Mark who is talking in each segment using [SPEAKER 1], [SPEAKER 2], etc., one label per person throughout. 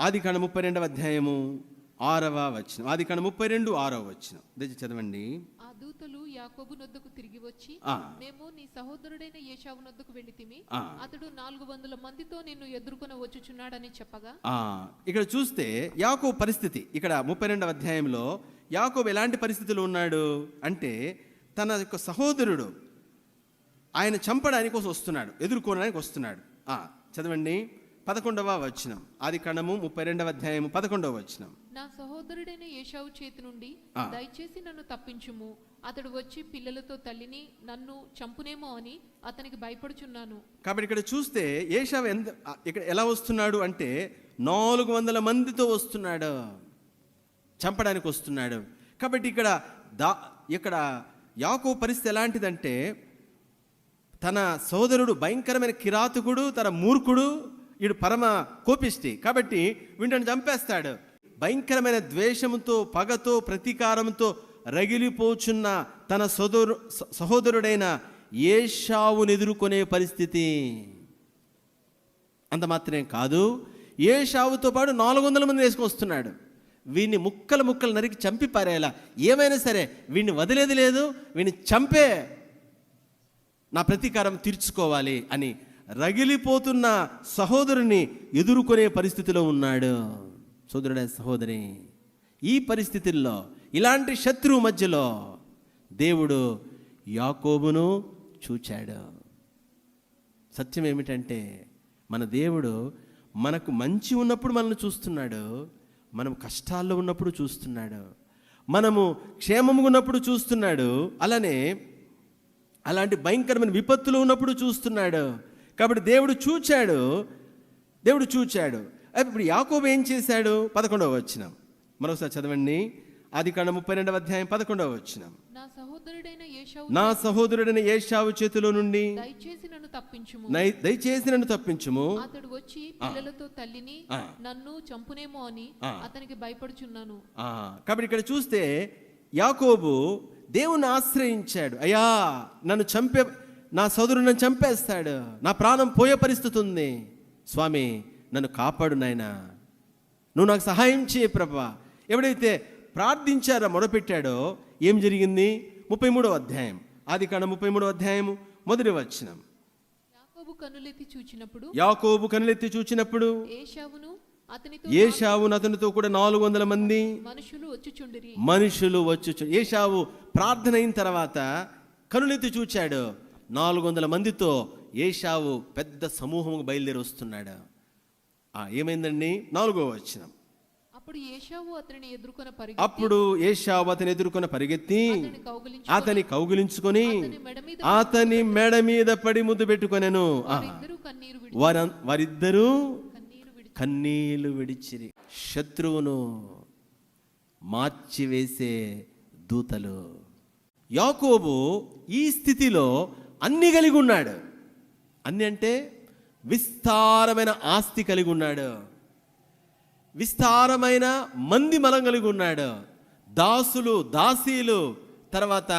[SPEAKER 1] ఆది కాండ ముప్పై రెండవ అధ్యాయము ఆరవ వచనం. ఆది కాండ ముప్పై రెండు ఆరవ వచనం. దయచేసి చదవండి.
[SPEAKER 2] ఆ దూతలు యాకోబు నొద్దకు తిరిగి వచ్చి
[SPEAKER 1] ఆ.
[SPEAKER 2] మేము నీ సహోదరుడైన ఏషావు నొద్దకు వెళితిమి
[SPEAKER 1] ఆ.
[SPEAKER 2] అతడు నాలుగు వందల మందితో నిన్ను ఎదుర్కొని వచ్చుచున్నాడని చెప్పగా
[SPEAKER 1] ఆ, ఇక్కడ చూస్తే యాకోబు పరిస్థితి. ఇక్కడ ముప్పై రెండవ అధ్యాయంలో యాకోబు ఎలాంటి పరిస్థితిలో ఉన్నాడు అంటే తన యొక్క సహోదరుడు ఆయన చంపడానికి కోసం వస్తున్నాడు ఎదుర్కోవడానికి వస్తున్నాడు. ఆ, చదవండి. పదకొండవ వచనం. ఆది కాండము ముప్పై రెండవ అధ్యాయము పదకొండవ వచనం.
[SPEAKER 2] నా సహోదరుడైన ఏషావు చేతి నుండి. దయచేసి నన్ను తప్పించుము. అతడు వచ్చి పిల్లలతో తల్లిని నన్ను చంపునేమో అని అతనికి భయపడుచున్నాను.
[SPEAKER 1] కాబట్టి ఇక్కడ చూస్తే ఏషావు ఎంత ఇక్కడ ఎలా వస్తున్నాడు అంటే నాలుగు వందల మందితో వస్తున్నాడు. చంపడానికి వస్తున్నాడు. కాబట్టి ఇక్కడ దా ఇక్కడ యాకో పరిస్థితి ఎలాంటిదంటే తన సోదరుడు భయంకరమైన కిరాతకుడు తన మూర్ఖుడు వీడు పరమ కోపిష్టి. కాబట్టి వీడిని చంపేస్తాడు. భయంకరమైన ద్వేషంతో పగతో ప్రతీకారంతో రగిలిపోచున్న తన సోదరు స- సహోదరుడైన ఏషావును ఎదుర్కొనే పరిస్థితి. అంత మాత్రమే కాదు. ఏషావుతో పాటు నాలుగు వందల మంది వేసుకొస్తున్నాడు. వీడిని ముక్కలు ముక్కలు నరికి చంపి పారేలా. ఏమైనా సరే వీడిని వదిలేది లేదు. వీడిని చంపే నా ప్రతీకారం తీర్చుకోవాలి అని రగిలిపోతున్న సహోదరుని ఎదుర్కొనే పరిస్థితిలో ఉన్నాడు. సోదరుడే సహోదరి ఈ పరిస్థితుల్లో ఇలాంటి శత్రువు మధ్యలో దేవుడు యాకోబును చూచాడు. సత్యం ఏమిటంటే మన దేవుడు మనకు మంచి ఉన్నప్పుడు మనల్ని చూస్తున్నాడు మనం కష్టాల్లో ఉన్నప్పుడు చూస్తున్నాడు మనము క్షేమముగా ఉన్నప్పుడు చూస్తున్నాడు అలానే అలాంటి భయంకరమైన విపత్తులు ఉన్నప్పుడు చూస్తున్నాడు కాబట్టి దేవుడు చూచాడు దేవుడు చూచాడు. ఇప్పుడు యాకోబు ఏం చేశాడు? పదకొండవ వచ్చినాం మరోసారి చదవండి. ఆది కాండ ముప్పై రెండవ అధ్యాయం పదకొండవ వచ్చినాం
[SPEAKER 2] నా సహోదరుడైన ఏషావు
[SPEAKER 1] చేతిలో నుండి
[SPEAKER 2] దయచేసి నన్ను తప్పించుము.
[SPEAKER 1] దయచేసి నన్ను తప్పించుము.
[SPEAKER 2] అతడు వచ్చి పిల్లలతో తల్లిని. నన్ను చంపునేమో అని. అతనికి భయపడుచున్నాను.
[SPEAKER 1] కాబట్టి ఇక్కడ చూస్తే యాకోబు దేవుని ఆశ్రయించాడు. అయ్యా నన్ను చంపే నా సోదరుడు నన్ను చంపేస్తాడు. నా ప్రాణం పోయే పరిస్థితి ఉంది. స్వామి నన్ను కాపాడు నాయనా. నువ్వు నాకు సహాయం చేయ ప్రభా. ఎవడైతే ప్రార్థించారో మొరపెట్టాడో ఏం జరిగింది? ముప్పై మూడవ అధ్యాయం. ఆది కాండ ముప్పై మూడవ అధ్యాయము మొదటి వచనం.
[SPEAKER 2] యాకోబు కన్నులెత్తి చూచినప్పుడు
[SPEAKER 1] యాకోబు కనులెత్తి చూచినప్పుడు
[SPEAKER 2] ఏషావును అతనితో
[SPEAKER 1] ఏషావును అతనితో కూడా నాలుగు వందల మంది
[SPEAKER 2] మనుషులు వచ్చుచుండిరి.
[SPEAKER 1] మనుషులు వచ్చు ఏషావు ప్రార్థన అయిన తర్వాత కనులెత్తి చూచాడు. నాలుగు వందల మందితో ఏషావు పెద్ద సమూహం బయలుదేరి వస్తున్నాడు. ఆ, ఏమైందండి? నాలుగో వచ్చిన
[SPEAKER 2] అప్పుడు ఏషావు అతనిని ఎదుర్కొన పరిగి
[SPEAKER 1] అప్పుడు ఏషావు అతని ఎదుర్కొన్న పరిగెత్తి
[SPEAKER 2] అతని కౌగిలించి
[SPEAKER 1] అతని కౌగిలించుకొని
[SPEAKER 2] అతని మెడ మీద
[SPEAKER 1] పడి ముద్దు పెట్టుకొనెను. వారిద్దరూ కన్నీళ్ళు విడిచిరి. శత్రువును మార్చివేసే దూతలు. యాకోబు ఈ స్థితిలో అన్ని కలిగి ఉన్నాడు. అన్ని అంటే విస్తారమైన ఆస్తి కలిగి ఉన్నాడు. విస్తారమైన మంది మలం కలిగి ఉన్నాడు. దాసులు దాసీలు తర్వాత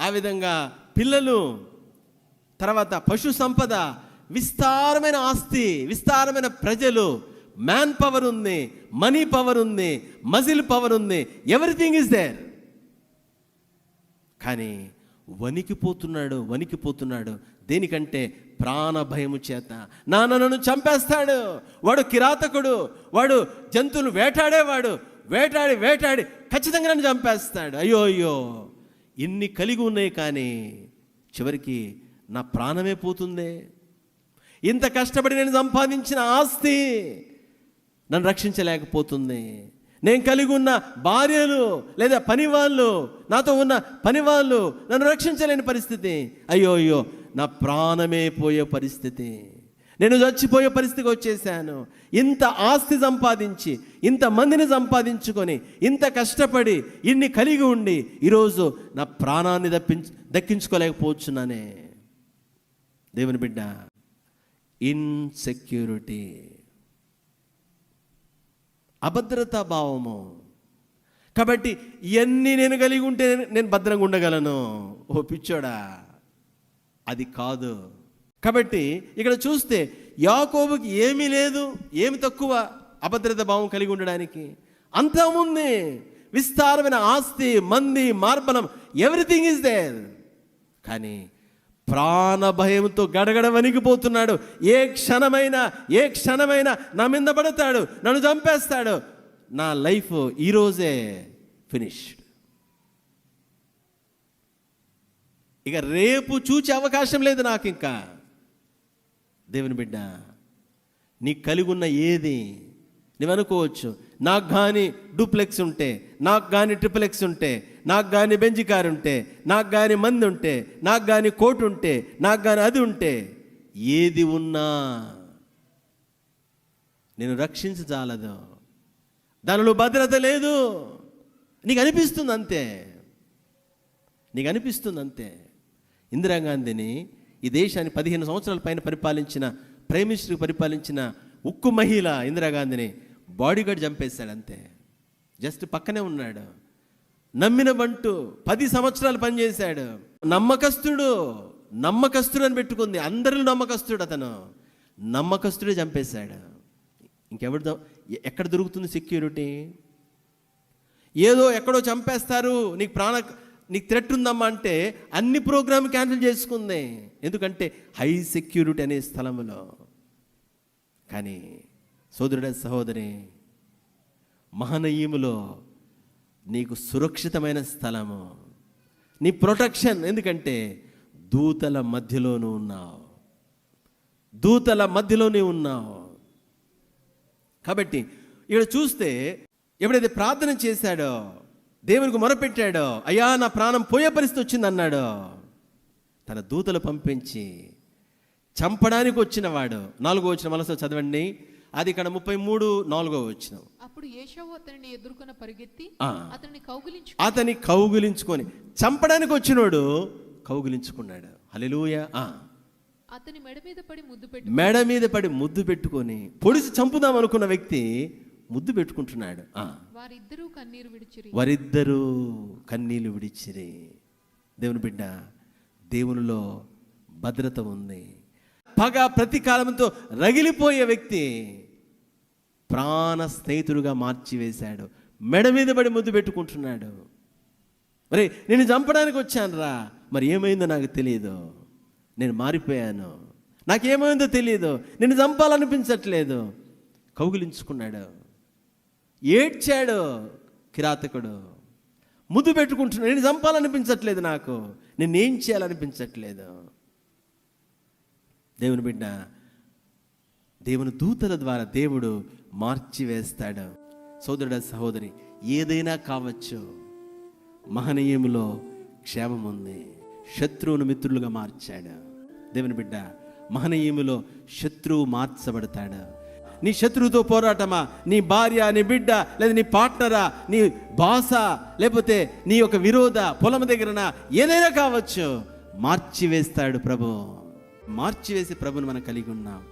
[SPEAKER 1] ఆ విధంగా పిల్లలు తర్వాత పశు సంపద విస్తారమైన ఆస్తి విస్తారమైన ప్రజలు మ్యాన్ పవర్ ఉంది మనీ పవర్ ఉంది మజిల్ పవర్ ఉంది ఎవ్రీథింగ్ ఇస్ దేర్. కానీ వణికిపోతున్నాడు వణికిపోతున్నాడు. దేనికంటే ప్రాణ భయము చేత. నాన్న నన్ను చంపేస్తాడు. వాడు కిరాతకుడు. వాడు జంతువులు వేటాడేవాడు. వేటాడి వేటాడి ఖచ్చితంగా నన్ను చంపేస్తాడు. అయ్యో అయ్యో. ఇన్ని కలిగి ఉన్నాయి కానీ చివరికి నా ప్రాణమే పోతుందే. ఇంత కష్టపడి నేను సంపాదించిన ఆస్తి నన్ను రక్షించలేకపోతుంది. నేను కలిగి ఉన్న భార్యలు లేదా పనివాళ్ళు నాతో ఉన్న పనివాళ్ళు నన్ను రక్షించలేని పరిస్థితి. అయ్యో అయ్యో నా ప్రాణమే పోయే పరిస్థితి. నేను చచ్చిపోయే పరిస్థితికి వచ్చేసాను. ఇంత ఆస్తి సంపాదించి ఇంత మందిని సంపాదించుకొని ఇంత కష్టపడి ఇన్ని కలిగి ఉండి ఈరోజు నా ప్రాణాన్ని దప్పించు దక్కించుకోలేకపోతున్నానే. దేవుని బిడ్డ ఇన్సెక్యూరిటీ అభద్రతా భావము. కాబట్టి ఇవన్నీ నేను కలిగి ఉంటే నేను- భద్రంగా ఉండగలను? ఓ పిచ్చోడా. అది కాదు. కాబట్టి ఇక్కడ చూస్తే యాకోబుకి ఏమీ లేదు ఏమి తక్కువ అభద్రత భావం కలిగి ఉండడానికి. అంతా ఉంది విస్తారమైన ఆస్తి మంది మార్బలం ఎవ్రీథింగ్ ఈజ్ దేర్ కానీ ప్రాణ భయంతో గడగడ వణిగిపోతున్నాడు. ఏ క్షణమైనా ఏ క్షణమైనా నా మీద పడతాడు నన్ను చంపేస్తాడు. నా లైఫ్ ఈరోజే ఫినిష్డ్. ఇక రేపు చూచే అవకాశం లేదు నాకు ఇంకా దేవుని బిడ్డ నీకు కలిగి ఉన్న ఏది నువ్వు అనుకోవచ్చు నాకు కానీ డూప్లెక్స్ ఉంటే నాకు కానీ ట్రిపులెక్స్ ఉంటే నాకు కానీ బెంజి కారు ఉంటే నాకు కానీ మంది ఉంటే నాకు కానీ కోట్ ఉంటే నాకు కానీ అది ఉంటే ఏది ఉన్నా నేను రక్షించజాలదు దానిలో భద్రత లేదు. నీకు అనిపిస్తుంది అంతే నీకు అనిపిస్తుంది అంతే ఇందిరాగాంధీని ఈ దేశాన్ని పదిహేను సంవత్సరాల పైన పరిపాలించిన ప్రైమ్ పరిపాలించిన ఉక్కు మహిళ ఇందిరాగాంధీని బాడీగార్డ్ చంపేశాడు అంతే జస్ట్ పక్కనే ఉన్నాడు. నమ్మిన బంటు పది సంవత్సరాలు పనిచేశాడు. నమ్మకస్తుడు నమ్మకస్తుడు అని పెట్టుకుంది. అందరిలో నమ్మకస్తుడు అతను. నమ్మకస్తుడే చంపేశాడు. ఇంకెవరి ఎక్కడ దొరుకుతుంది సెక్యూరిటీ ఏదో ఎక్కడో చంపేస్తారు. నీకు ప్రాణ నీకు థ్రెట్ ఉందమ్మా అంటే అన్ని ప్రోగ్రామ్ క్యాన్సిల్ చేసుకుంది. ఎందుకంటే హై సెక్యూరిటీ అనే స్థలంలో కానీ సోదరుడ సహోదరి మహనీయములో నీకు సురక్షితమైన స్థలము. నీ ప్రొటెక్షన్ ఎందుకంటే దూతల మధ్యలోనూ ఉన్నావు. దూతల మధ్యలోనే ఉన్నావు. కాబట్టి ఇక్కడ చూస్తే ఎప్పుడైతే ప్రార్థన చేశాడో దేవునికి మొరపెట్టాడో అయ్యా నా ప్రాణం పోయే పరిస్థితి వచ్చిందన్నాడో తన దూతలు పంపించి చంపడానికి వచ్చినవాడు నాలుగో వచ్చిన మనసు చదవండి. అది ఇక్కడ ముప్పై మూడు నాలుగో వచ్చినాం
[SPEAKER 2] అప్పుడు ఏషావు అతనిని ఎదుర్కొన పరిగెత్తి
[SPEAKER 1] ఆ.
[SPEAKER 2] అతన్ని కౌగిలించు
[SPEAKER 1] అతని కౌగులించుకొని చంపడానికి వచ్చినోడు కౌగులించుకున్నాడు. హల్లెలూయ. ఆ.
[SPEAKER 2] అతని మెడ మీద పడి ముద్దు పెట్టు
[SPEAKER 1] మెడ మీద పడి ముద్దు పెట్టుకొని పొడిచి చంపుదాం అనుకున్న వ్యక్తి ముద్దు పెట్టుకుంటున్నాడు.
[SPEAKER 2] వారిద్దరూ కన్నీరు విడిచిరి.
[SPEAKER 1] వారిద్దరూ కన్నీళ్ళు విడిచిరి. దేవుని బిడ్డ దేవునిలో భద్రత ఉంది. పగ ప్రతీకాలంతో రగిలిపోయే వ్యక్తి ప్రాణ స్నేహితుడుగా మార్చివేశాడు. మెడ మీద పడి ముద్దు పెట్టుకుంటున్నాడు. మరి నేను చంపడానికి వచ్చాను రా మరి ఏమైందో నాకు తెలియదు నేను మారిపోయాను. నాకేమైందో తెలియదు నేను చంపాలనిపించట్లేదు. కౌగిలించుకున్నాడు. ఏడ్చాడు కిరాతకుడు. ముద్దు పెట్టుకుంటున్నాడు నేను చంపాలనిపించట్లేదు నాకు. నిన్నేం చేయాలనిపించట్లేదు. దేవుని బిడ్డ దేవుని దూతల ద్వారా దేవుడు మార్చివేస్తాడు. సోదరుడ సహోదరి ఏదైనా కావచ్చు మహనీయములో క్షేమం ఉంది శత్రువును మిత్రులుగా మార్చాడు. దేవుని బిడ్డ మహనీయములో శత్రువు మార్చబడతాడు. నీ శత్రువుతో పోరాటమా? నీ భార్య నీ బిడ్డ లేదా నీ పార్ట్నరా? నీ బాస లేకపోతే నీ యొక్క విరోధ పొలం దగ్గరన? ఏదైనా కావచ్చు మార్చివేస్తాడు ప్రభు. మార్చివేసే ప్రభుని మనం కలిగి ఉన్నాం.